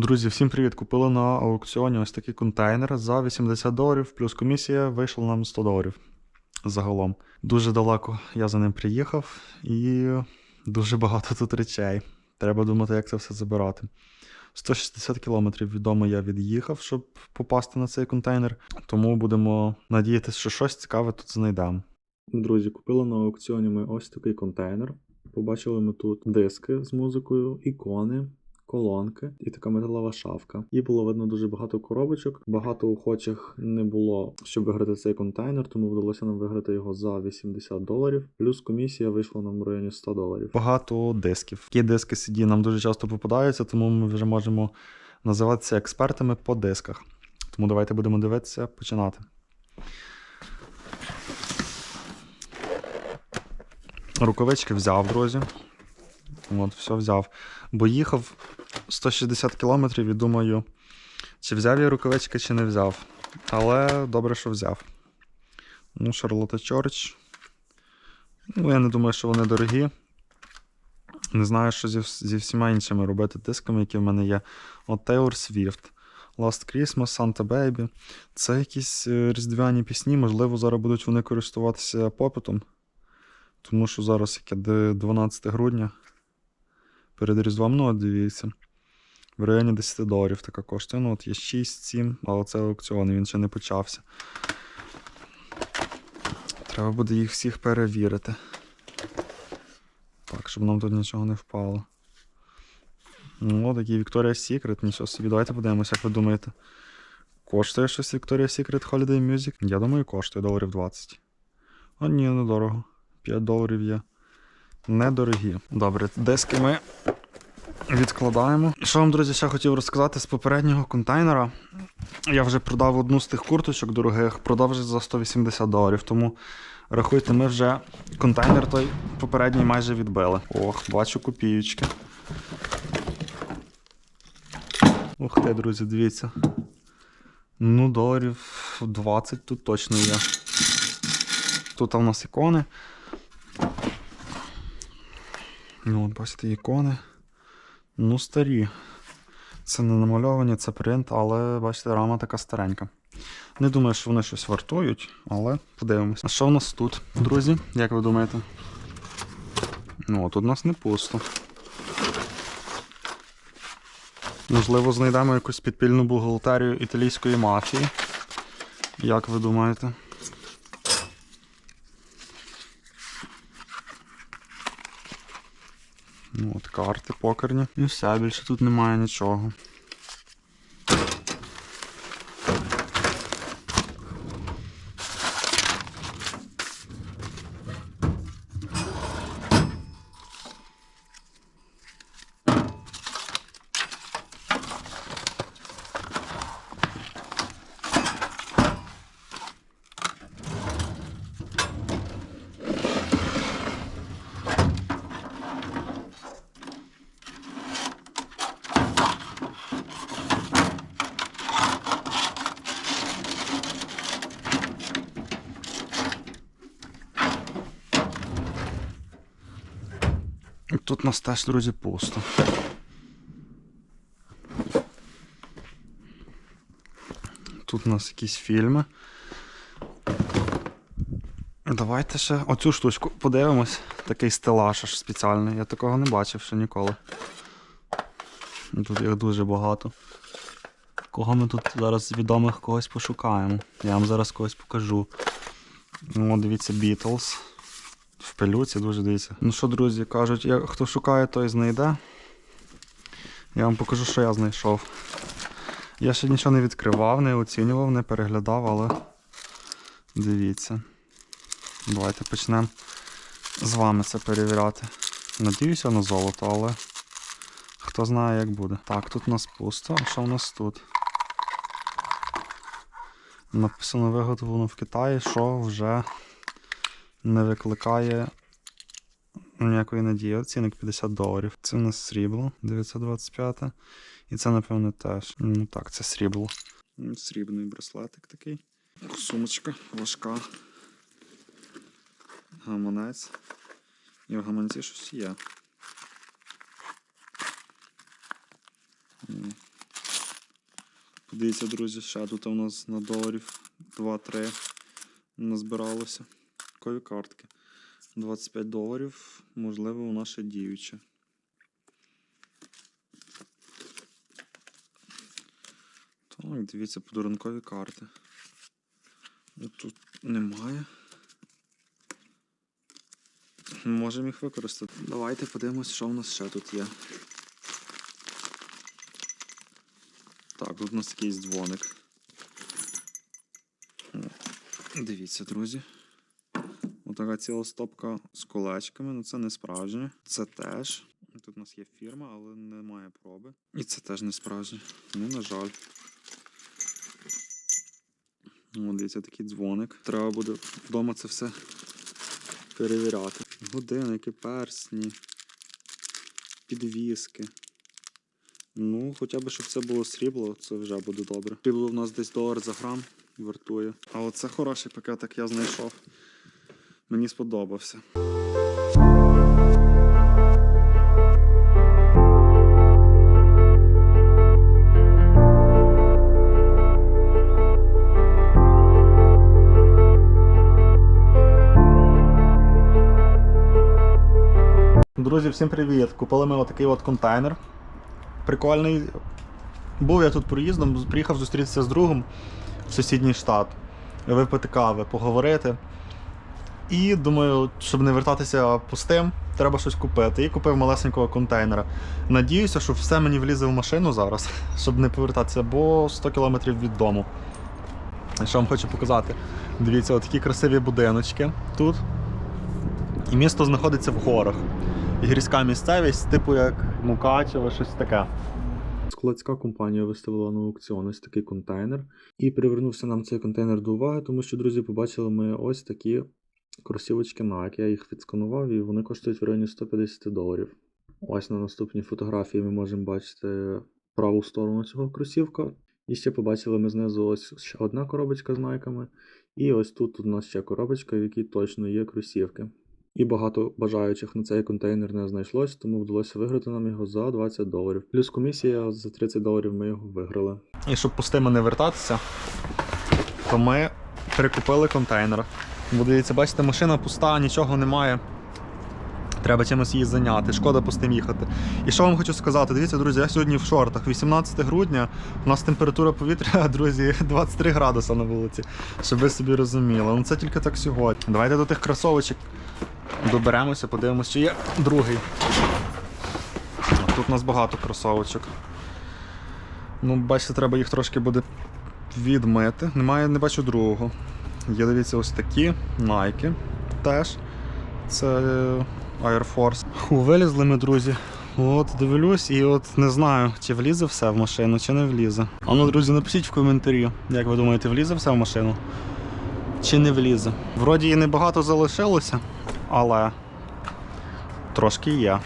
Друзі, всім привіт! Купили на аукціоні ось такий контейнер за 80 доларів, плюс комісія вийшла нам 100 доларів загалом. Дуже далеко я за ним приїхав і дуже багато тут речей. Треба думати, як це все забирати. 160 кілометрів відомо я від'їхав, щоб попасти на цей контейнер, тому будемо надіятися, що щось цікаве тут знайдемо. Друзі, купили на аукціоні ми ось такий контейнер. Побачили ми тут диски з музикою, ікони, колонки і така металова шафка. І було видно дуже багато коробочок. Багато охочих не було, щоб виграти цей контейнер, тому вдалося нам виграти його за 80 доларів. Плюс комісія вийшла нам в районі 100 доларів. Багато дисків. Такі диски CD нам дуже часто попадаються, тому ми вже можемо називатися експертами по дисках. Тому давайте будемо дивитися, починати. Рукавички взяв, друзі. От, все взяв. Бо їхав 160 кілометрів і думаю, чи взяв я рукавички, чи не взяв. Але добре, що взяв. Ну, Шарлота Чорч. Ну, я не думаю, що вони дорогі. Не знаю, що зі, зі всіма іншими робити дисками, які в мене є. От Taylor Swift, Last Christmas, Santa Baby. Це якісь е, різдвяні пісні, можливо, зараз будуть вони користуватися попитом. Тому що зараз яке 12 грудня. Перед Різдвом, ну, дивіться. В районі 10 доларів така коштує. Ну, от є 6-7, але це аукціон, він ще не почався. Треба буде їх всіх перевірити. Так, щоб нам тут нічого не впало. Ну, такий Victoria's Secret, нічого собі. Давайте подивимося, як ви думаєте. Коштує щось Victoria's Secret Holiday Music? Я думаю, коштує доларів 20. А ні, недорого. 5 доларів є. Недорогі. Добре, диски ми відкладаємо. Що вам, друзі, ще хотів розказати з попереднього контейнера. Я вже продав одну з тих курточок дорогих, продав вже за 180 доларів. Тому рахуйте, ми вже контейнер той попередній майже відбили. Ох, бачу копіючки. Ух ти, друзі, дивіться. Ну, доларів 20 тут точно є. Тут у нас ікони. Ну, от бачите, ікони. Ну, старі. Це не намальовані, це принт, але бачите, рама така старенька. Не думаю, що вони щось вартують, але подивимось. А що в нас тут, друзі? Як ви думаєте? Ну, тут у нас не пусто. Можливо, знайдемо якусь підпільну бухгалтерію італійської мафії. Як ви думаєте? Ну, от карти покерні. І все, більше тут немає нічого. Нас теж, друзі, пусто. Тут у нас якісь фільми. Давайте ще оцю штучку подивимось. Такий стелаж аж спеціальний. Я такого не бачив ще ніколи. Тут їх дуже багато. Кого ми тут зараз відомих когось пошукаємо? Я вам зараз когось покажу. От дивіться, Beatles. Пилюці дуже дивіться. Ну що, друзі, кажуть, я, хто шукає, той знайде. Я вам покажу, що я знайшов. Я ще нічого не відкривав, не оцінював, не переглядав, але дивіться. Давайте почнемо з вами це перевіряти. Надіюся на золото, але хто знає, як буде. Так, тут у нас пусто. А що у нас тут? Написано виготовлено в Китаї, що вже не викликає ніякої надії. Оцінок 50 доларів. Це у нас срібло 925. І це, напевно, теж. Ну так, це срібло. Срібний браслетик такий. Сумочка важка. Гаманець. І в гаманці щось є. Подивіться, друзі, ще тут у нас на доларів 2-3 назбиралося. Кові картки. 25 доларів, можливо, у нас ще діюче. Так, дивіться, подарункові карти. Тут немає. Можемо їх використати. Давайте подивимось, що в нас ще тут є. Так, тут у нас такий дзвоник. Дивіться, друзі. Отака ціла стопка з колечками, ну це не справжнє. Це теж. Тут у нас є фірма, але немає проби. І це теж не справжнє. Ну, на жаль. О, дивіться, такий дзвоник. Треба буде вдома це все перевіряти. Годинники, персні, підвіски. Ну, хоча б, щоб це було срібло, це вже буде добре. Срібло в нас десь долар за грам вартує. А оце хороший пакетик я знайшов. Мені сподобався. Друзі, всім привіт! Купили ми отакий от контейнер. Прикольний. Був я тут проїздом, приїхав зустрітися з другом в сусідній штат, випити кави, поговорити. І думаю, щоб не вертатися пустим, треба щось купити. І купив малесенького контейнера. Надіюся, що все мені влізе в машину зараз, щоб не повертатися, бо 100 кілометрів від дому. Що вам хочу показати? Дивіться, отакі красиві будиночки тут. І місто знаходиться в горах. Гірська місцевість, типу як Мукачево, щось таке. Складська компанія виставила на аукціон ось такий контейнер. І привернувся нам цей контейнер до уваги, тому що, друзі, побачили ми ось такі кросівочки Nike. Я їх відсканував і вони коштують в районі 150 доларів. Ось на наступній фотографії ми можемо бачити праву сторону цього кросівка. І ще побачили ми знизу ось ще одна коробочка з найками. І ось тут у нас ще коробочка, в якій точно є кросівки. І багато бажаючих на цей контейнер не знайшлось, тому вдалося виграти нам його за 20 доларів. Плюс комісія за 30 доларів ми його виграли. І щоб пустими не вертатися, то ми перекупили контейнер. Дивіться, бачите, машина пуста, нічого немає. Треба чимось її зайняти, шкода пустим їхати. І що вам хочу сказати, дивіться, друзі, я сьогодні в шортах. 18 грудня, у нас температура повітря, друзі, 23 градуса на вулиці. Щоб ви собі розуміли. Ну це тільки так сьогодні. Давайте до тих кросовочок доберемося, подивимося, чи є другий. Тут у нас багато кросовочок. Ну, бачите, треба їх трошки буде відмити. Немає, не бачу другого. Є, дивіться, ось такі Nike теж. Це Air Force. Ху, вилізли ми, друзі. От, дивлюсь, і от не знаю, чи влізе все в машину, чи не влізе. А ну, друзі, напишіть в коментарі, як ви думаєте, влізе все в машину? Чи не влізе? Вроді і небагато залишилося, але трошки є.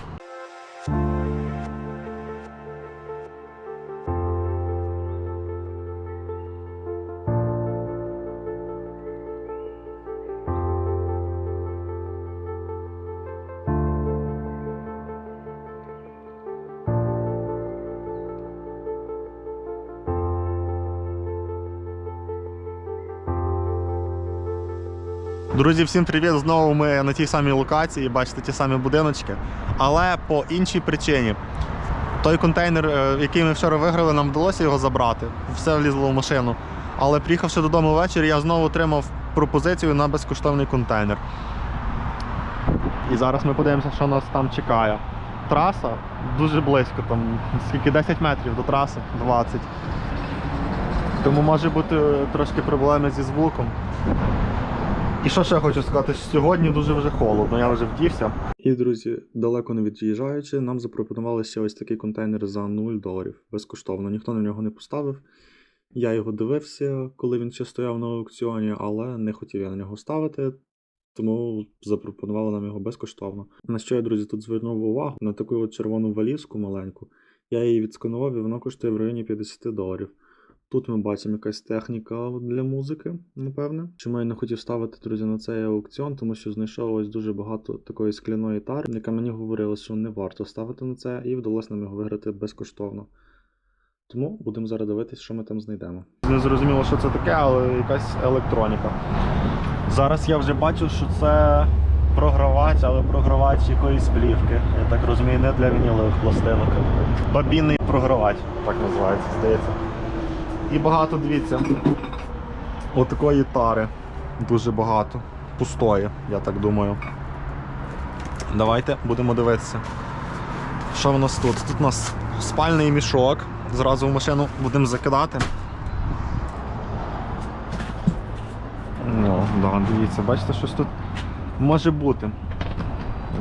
Друзі, всім привіт! Знову ми на тій самій локації, бачите ті самі будиночки. Але по іншій причині. Той контейнер, е, який ми вчора виграли, нам вдалося його забрати. Все влізло в машину. Але приїхавши додому ввечері, я знову отримав пропозицію на безкоштовний контейнер. І зараз ми подивимося, що нас там чекає. Траса дуже близько, там скільки 10 метрів до траси, 20. Тому може бути трошки проблеми зі звуком. І що ще хочу сказати, сьогодні дуже вже холодно, я вже вдівся. І, друзі, далеко не від'їжджаючи, нам запропонували ще ось такий контейнер за 0 доларів безкоштовно. Ніхто на нього не поставив. Я його дивився, коли він ще стояв на аукціоні, але не хотів я на нього ставити, тому запропонували нам його безкоштовно. На що я, друзі, тут звернув увагу на таку от червону валізку маленьку. Я її відсканував і вона коштує в районі 50 доларів. Тут ми бачимо якась техніка для музики, напевне. Чому я не хотів ставити, друзі, на цей аукціон, тому що знайшов ось дуже багато такої скляної тари, яка мені говорила, що не варто ставити на це, і вдалося нам його виграти безкоштовно. Тому будемо зараз дивитися, що ми там знайдемо. Не зрозуміло, що це таке, але якась електроніка. Зараз я вже бачу, що це програвач, але програвач якоїсь плівки. Я так розумію, не для вінілових пластинок. Бабінний програвач, так називається, здається. І багато, дивіться, отакої тари. Дуже багато. Пустої, я так думаю. Давайте будемо дивитися. Що в нас тут? Тут у нас спальний мішок. Зразу в машину будемо закидати. Ну, да, дивіться, бачите, щось тут може бути.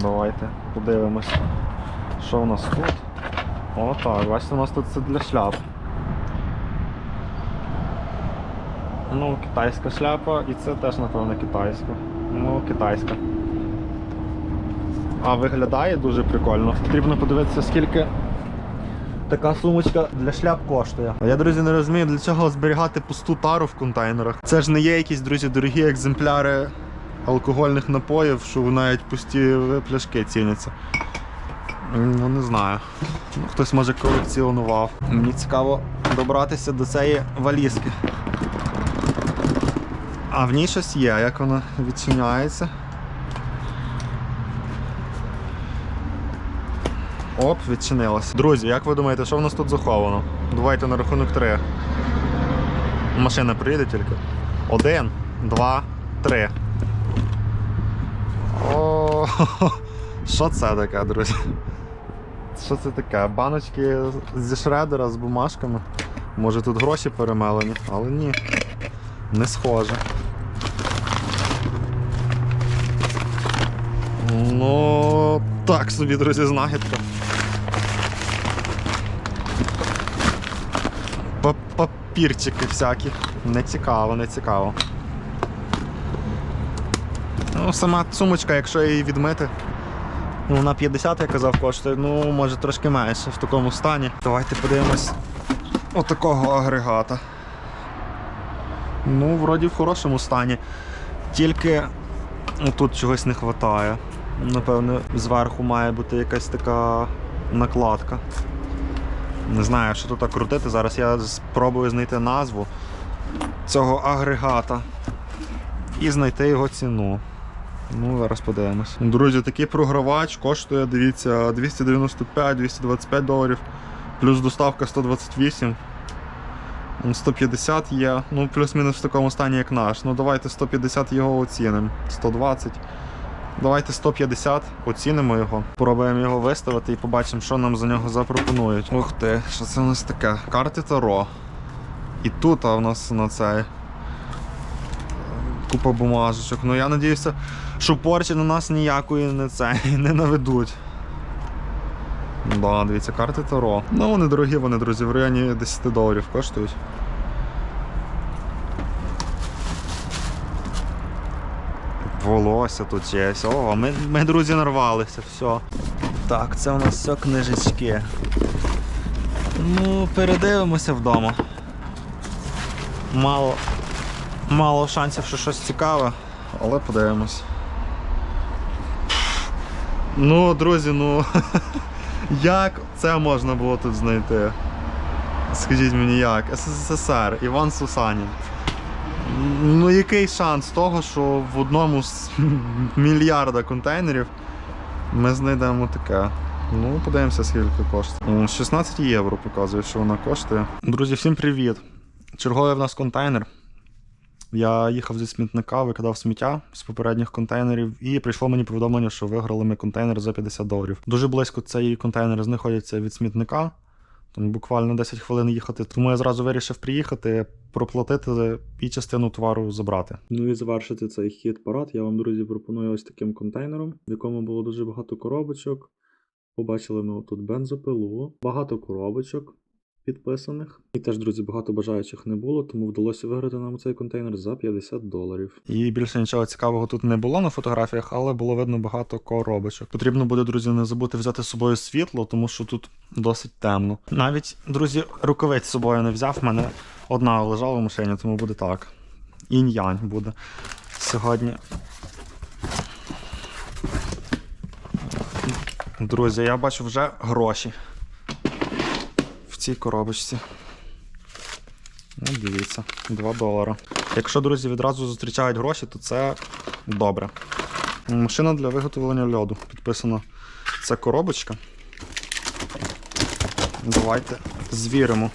Давайте подивимось, що в нас тут. О, так, бачите, у нас тут це для шляп. Ну, китайська шляпа, і це теж, напевно, китайська. Ну, китайська. А виглядає дуже прикольно. Потрібно подивитися, скільки така сумочка для шляп коштує. Я, друзі, не розумію, для чого зберігати пусту тару в контейнерах. Це ж не є якісь, друзі, дорогі екземпляри алкогольних напоїв, що навіть пусті пляшки ціняться. Ну, не знаю. Ну, Хтось може колекціонував. Мені цікаво добратися до цієї валізки. А в ній щось є, як вона відчиняється. Оп, відчинилось. Друзі, як ви думаєте, що в нас тут заховано? Давайте на рахунок три. Машина приїде тільки. Один, два, три. О, що це таке, друзі? Що це таке? Баночки зі шредера з бумажками. Може тут гроші перемелені, але ні. Не схоже. Ну, так собі, друзі, знахідка. Папірчики всякі. Не цікаво, не цікаво. Ну, сама сумочка, якщо її відмити. Ну, вона 50, я казав, коштує, ну, може трошки менше в такому стані. Давайте подивимось отакого агрегата. Ну, вроді в хорошому стані. Тільки тут чогось не вистачає. Напевно, зверху має бути якась така накладка. Не знаю, що тут так крутити. Зараз я спробую знайти назву цього агрегата і знайти його ціну. Ну, зараз подивимось. Друзі, такий програвач коштує, дивіться, 295-225 доларів, плюс доставка 128. 150 є, ну плюс-мінус в такому стані, як наш. Ну давайте 150 його оцінимо. 120. Давайте 150 оцінимо його. Пробуємо його виставити і побачимо, що нам за нього запропонують. Ух ти, що це у нас таке? Карти Таро. І тут а, у нас на цей. Купа бумажечок. Ну я надіюся, що порчі на нас ніякої не це не наведуть. Да, дивіться, карти Таро. Ну вони дорогі, вони, друзі, в районі 10 доларів коштують. Волосся тут є. О, ми, ми, друзі, нарвалися, все. Так, це у нас все книжечки. Ну, передивимося вдома. Мало, мало шансів, що щось цікаве, але подивимось. Ну, друзі, ну. Як це можна було тут знайти? Скажіть мені як? СССР, Іван Сусанін. Ну, який шанс того, що в одному з мільярда контейнерів ми знайдемо таке. Ну, подивимося, скільки коштує. 16 євро показує, що вона коштує. Друзі, всім привіт! Черговий в нас контейнер. Я їхав зі смітника, викидав сміття з попередніх контейнерів, і прийшло мені повідомлення, що виграли ми контейнер за 50 доларів. Дуже близько цей контейнер знаходиться від смітника. Там буквально 10 хвилин їхати. Тому я зразу вирішив приїхати, проплатити і частину товару забрати. Ну і завершити цей хід парад. Я вам, друзі, пропоную ось таким контейнером, в якому було дуже багато коробочок. Побачили ми тут бензопилу, багато коробочок підписаних. І теж, друзі, багато бажаючих не було, тому вдалося виграти нам цей контейнер за 50 доларів. І більше нічого цікавого тут не було на фотографіях, але було видно багато коробочок. Потрібно буде, друзі, не забути взяти з собою світло, тому що тут досить темно. Навіть, друзі, рукавиць з собою не взяв. В мене одна лежала в машині, тому буде так. Інь-янь буде сьогодні. Друзі, я бачу вже гроші цій коробочці. Ну, дивіться, 2 долара. Якщо друзі відразу зустрічають гроші, то це добре. Машина для виготовлення льоду. Підписано це коробочка. Давайте звіримо.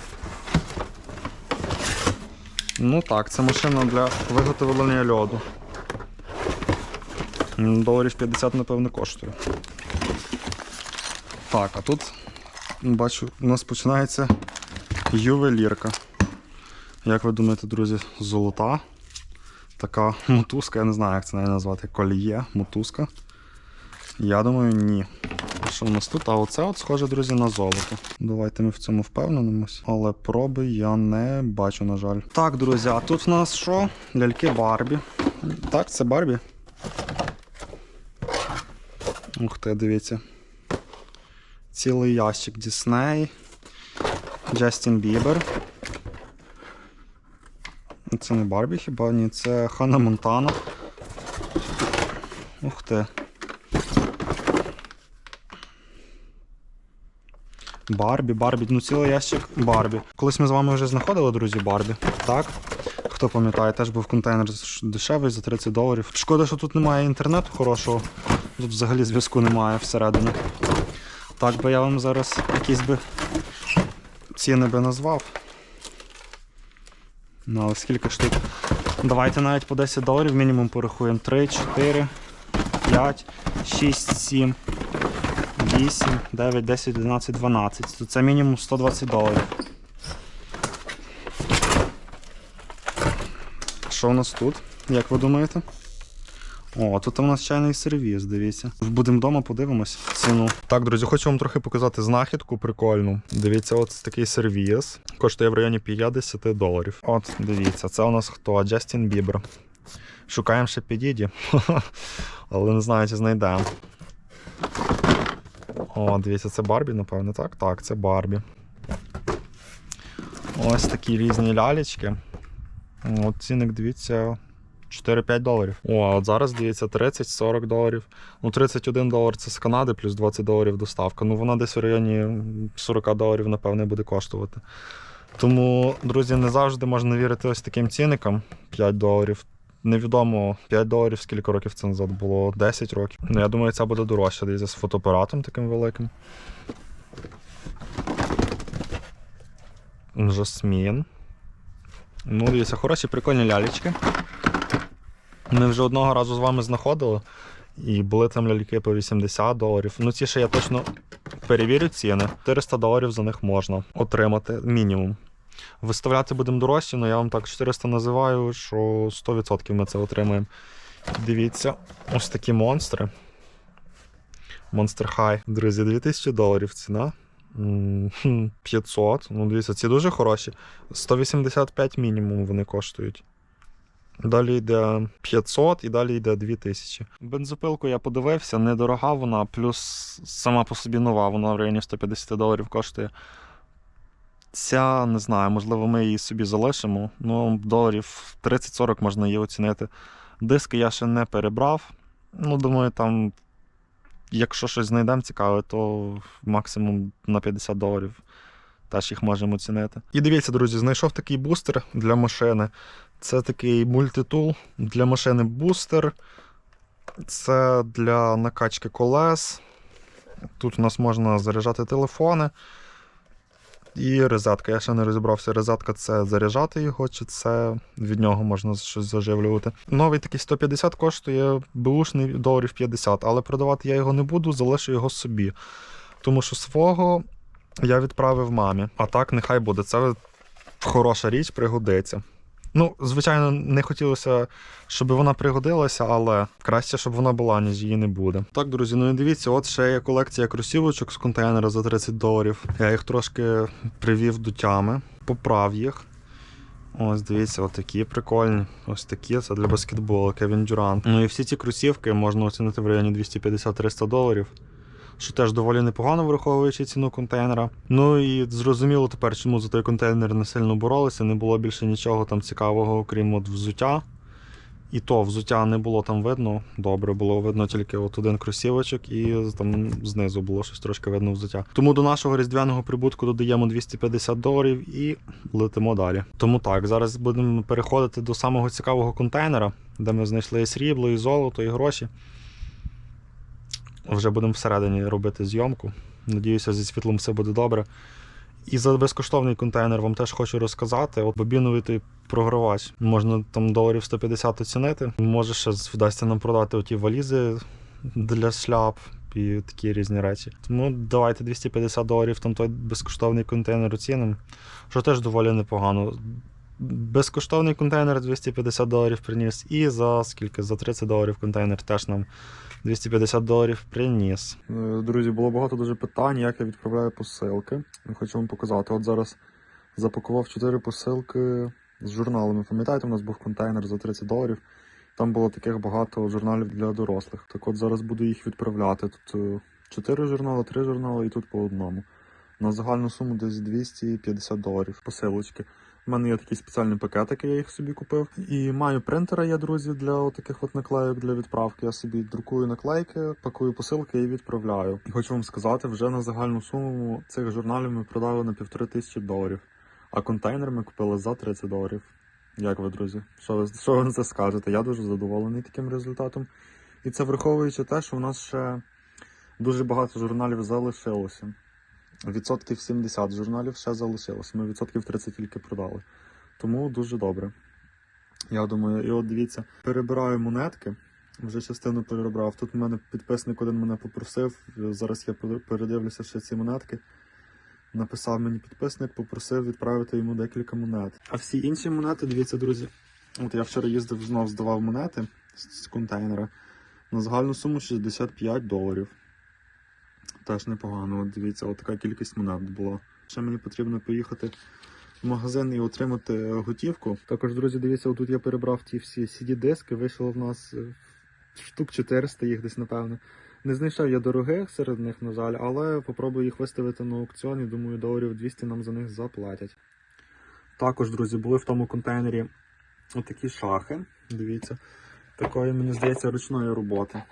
Ну так, це машина для виготовлення льоду. Доларів 50, напевно, коштує. Так, а тут бачу, у нас починається ювелірка. Як ви думаєте, друзі, золота? Така мотузка, я не знаю, як це навіть назвати. Кольє, мотузка. Я думаю, ні. Що в нас тут? А оце от схоже, друзі, на золото. Давайте ми в цьому впевнимось. Але проби я не бачу, на жаль. Так, друзі, а тут в нас що? Ляльки Барбі. Так, це Барбі. Ух ти, дивіться. Цілий ящик Дісней. Джастін Бібер. Це не Барбі хіба? Ні, це Ханна Монтана. Ух ти. Барбі, Барбі, ну цілий ящик Барбі. Колись ми з вами вже знаходили, друзі, Барбі. Так? Хто пам'ятає, теж був контейнер дешевий за 30 доларів. Шкода, що тут немає інтернету хорошого. Тут взагалі зв'язку немає всередині. Так би я вам зараз якісь би ціни би назвав. Ну, але скільки штук? Давайте навіть по 10 доларів мінімум порахуємо. 3, 4, 5, 6, 7, 8, 9, 10, 11, 12. То це мінімум 120 доларів. Що у нас тут? Як ви думаєте? О, тут у нас чайний сервіс, дивіться. Будемо вдома, подивимось ціну. Так, друзі, хочу вам трохи показати знахідку прикольну. Дивіться, от такий сервіс. Коштує в районі 50 доларів. От, дивіться, це у нас хто? Джастін Бібер. Шукаємо ще підіді. Але не знаю, чи знайдемо. О, дивіться, це Барбі, напевно, так? Так, це Барбі. Ось такі різні лялечки. От цінник, дивіться, 4-5 доларів. О, а от зараз дивіться 30-40 доларів. Ну, 31 долар це з Канади, плюс 20 доларів доставка. Ну, вона десь в районі 40 доларів, напевне, буде коштувати. Тому, друзі, не завжди можна вірити ось таким цінникам 5 доларів. Невідомо 5 доларів, скільки років це назад було 10 років. Ну, я думаю, ця буде дорожча, дивіться, з фотоапаратом таким великим. Жасмін. Ну, дивіться, хороші прикольні лялечки. Ми вже одного разу з вами знаходили. І були там ляльки по 80 доларів. Ну, ці ще я точно перевірю ціни. 400 доларів за них можна отримати мінімум. Виставляти будемо дорожче, але я вам так 400 називаю, що 100% ми це отримаємо. Дивіться, ось такі монстри. Monster High. Друзі, 2000 доларів ціна. 500. Ну, дивіться, ці дуже хороші. 185 мінімум вони коштують. Далі йде 500 і далі йде 2000. Бензопилку я подивився, недорога вона, плюс сама по собі нова, вона в районі 150 доларів коштує. Ця, не знаю, можливо, ми її собі залишимо. Ну, доларів 30-40 можна її оцінити. Диски я ще не перебрав. Ну, думаю, там, якщо щось знайдемо цікаве, то максимум на 50 доларів теж їх можемо оцінити. І дивіться, друзі, знайшов такий бустер для машини. Це такий мультитул для машини бустер. Це для накачки колес. Тут у нас можна заряджати телефони. І розетка. Я ще не розібрався, розетка це заряджати його, чи це від нього можна щось заживлювати. Новий такий 150 коштує бушний доларів 50, але продавати я його не буду, залишу його собі. Тому що свого я відправив мамі. А так нехай буде. Це хороша річ, пригодиться. Ну, звичайно, не хотілося, щоб вона пригодилася, але краще, щоб вона була, ніж її не буде. Так, друзі, ну і дивіться, от ще є колекція кросівочок з контейнера за 30 доларів. Я їх трошки привів до тями, поправ їх. Ось дивіться, от такі прикольні. Ось такі, це для баскетболу, Кевін Дюрант. Ну і всі ці кросівки можна оцінити в районі 250-300 доларів. Що теж доволі непогано враховуючи ціну контейнера. Ну і зрозуміло тепер, чому за той контейнер не сильно боролися, не було більше нічого там цікавого, окрім от взуття І то взуття не було там видно. Добре, було видно тільки от один кросівочок, і там знизу було щось трошки видно взуття. Тому до нашого різдвяного прибутку додаємо 250 доларів і летимо далі. Тому так, зараз будемо переходити до самого цікавого контейнера, де ми знайшли і срібло, і золото, і гроші. Вже будемо всередині робити зйомку. Надіюся, зі світлом все буде добре. І за безкоштовний контейнер вам теж хочу розказати. От бобіновий програвач. Можна там доларів 150 оцінити. Може, ще вдасться нам продати оті валізи для шляп і такі різні речі. Тому давайте 250 доларів там той безкоштовний контейнер оцінимо, що теж доволі непогано. Безкоштовний контейнер 250 доларів приніс, і за скільки? За 30 доларів контейнер теж нам 250 доларів приніс. Е, Друзі, було багато дуже питань, як я відправляю посилки. Хочу вам показати. От зараз запакував 4 посилки з журналами. Пам'ятаєте, у нас був контейнер за 30 доларів. Там було таких багато журналів для дорослих. Так от зараз буду їх відправляти. Тут 4 журнали, 3 журнали і тут по одному. На загальну суму десь 250 доларів посилочки. У мене є такі спеціальні пакетики, я їх собі купив. І маю принтера, є, друзі, для таких от наклейок для відправки. Я собі друкую наклейки, пакую посилки і відправляю. І хочу вам сказати, вже на загальну суму цих журналів ми продали на півтори тисячі доларів, а контейнер ми купили за 30 доларів. Як ви, друзі? Що ви, що ви на це скажете? Я дуже задоволений таким результатом. І це враховуючи те, що у нас ще дуже багато журналів залишилося. Відсотків 70 журналів ще залишилось. Ми відсотків 30 тільки продали. Тому дуже добре. Я думаю, і от дивіться, перебираю монетки. Вже частину перебрав. Тут у мене підписник один мене попросив. Зараз я передивлюся ще ці монетки. Написав мені підписник, попросив відправити йому декілька монет. А всі інші монети, дивіться, друзі. От я вчора їздив, знов здавав монети з, контейнера на загальну суму 65 доларів. Теж непогано. От дивіться, от така кількість монет була. Ще мені потрібно поїхати в магазин і отримати готівку. Також, друзі, дивіться, отут я перебрав ті всі CD-диски, вийшло в нас е, штук 400 їх десь, напевно. Не знайшов я дорогих серед них, на жаль, але попробую їх виставити на аукціоні. Думаю, доларів 200 нам за них заплатять. Також, друзі, були в тому контейнері отакі шахи. Дивіться, такої, мені здається, ручної роботи.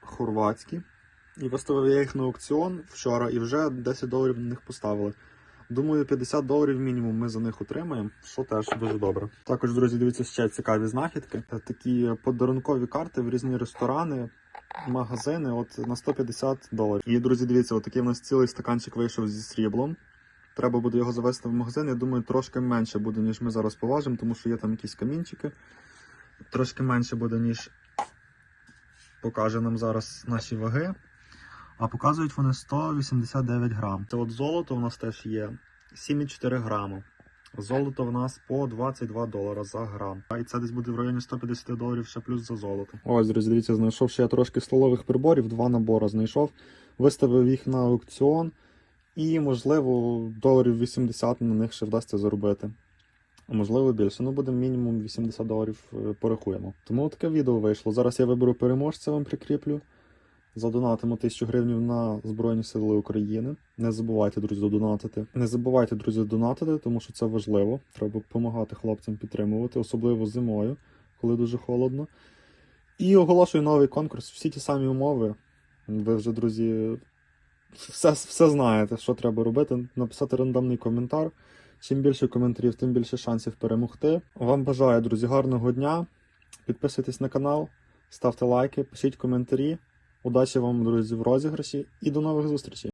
Хорватські. І виставив я їх на аукціон вчора і вже 10 доларів на них поставили. Думаю, 50 доларів мінімум ми за них отримаємо, що теж дуже добре. Також, друзі, дивіться ще цікаві знахідки. Такі подарункові карти в різні ресторани, магазини от на 150 доларів. І, друзі, дивіться, от такий у нас цілий стаканчик вийшов зі сріблом. Треба буде його завести в магазин. Я думаю, трошки менше буде, ніж ми зараз поважимо, тому що є там якісь камінчики. Трошки менше буде, ніж покаже нам зараз наші ваги. А показують вони 189 грам. Це от золото у нас теж є 7,4 грама. Золото в нас по 22 долара за грам. А і це десь буде в районі 150 доларів ще плюс за золото. Ось, друзі, дивіться, знайшов ще я трошки столових приборів, два набори знайшов, виставив їх на аукціон, і, можливо, доларів 80 на них ще вдасться заробити. А можливо більше. Ну, буде мінімум 80 доларів е, порахуємо. Тому таке відео вийшло. Зараз я виберу переможця, вам прикріплю. Задонатимо 1000 гривень на Збройні Сили України. Не забувайте, друзі, донатити. Не забувайте, друзі, донатити, тому що це важливо. Треба допомагати хлопцям підтримувати, особливо зимою, коли дуже холодно. І оголошую новий конкурс. Всі ті самі умови. Ви вже, друзі, все, все знаєте, що треба робити. Написати рандомний коментар. Чим більше коментарів, тим більше шансів перемогти. Вам бажаю, друзі, гарного дня. Підписуйтесь на канал, ставте лайки, пишіть коментарі. Удачі вам, друзі, в розіграші і до нових зустрічей!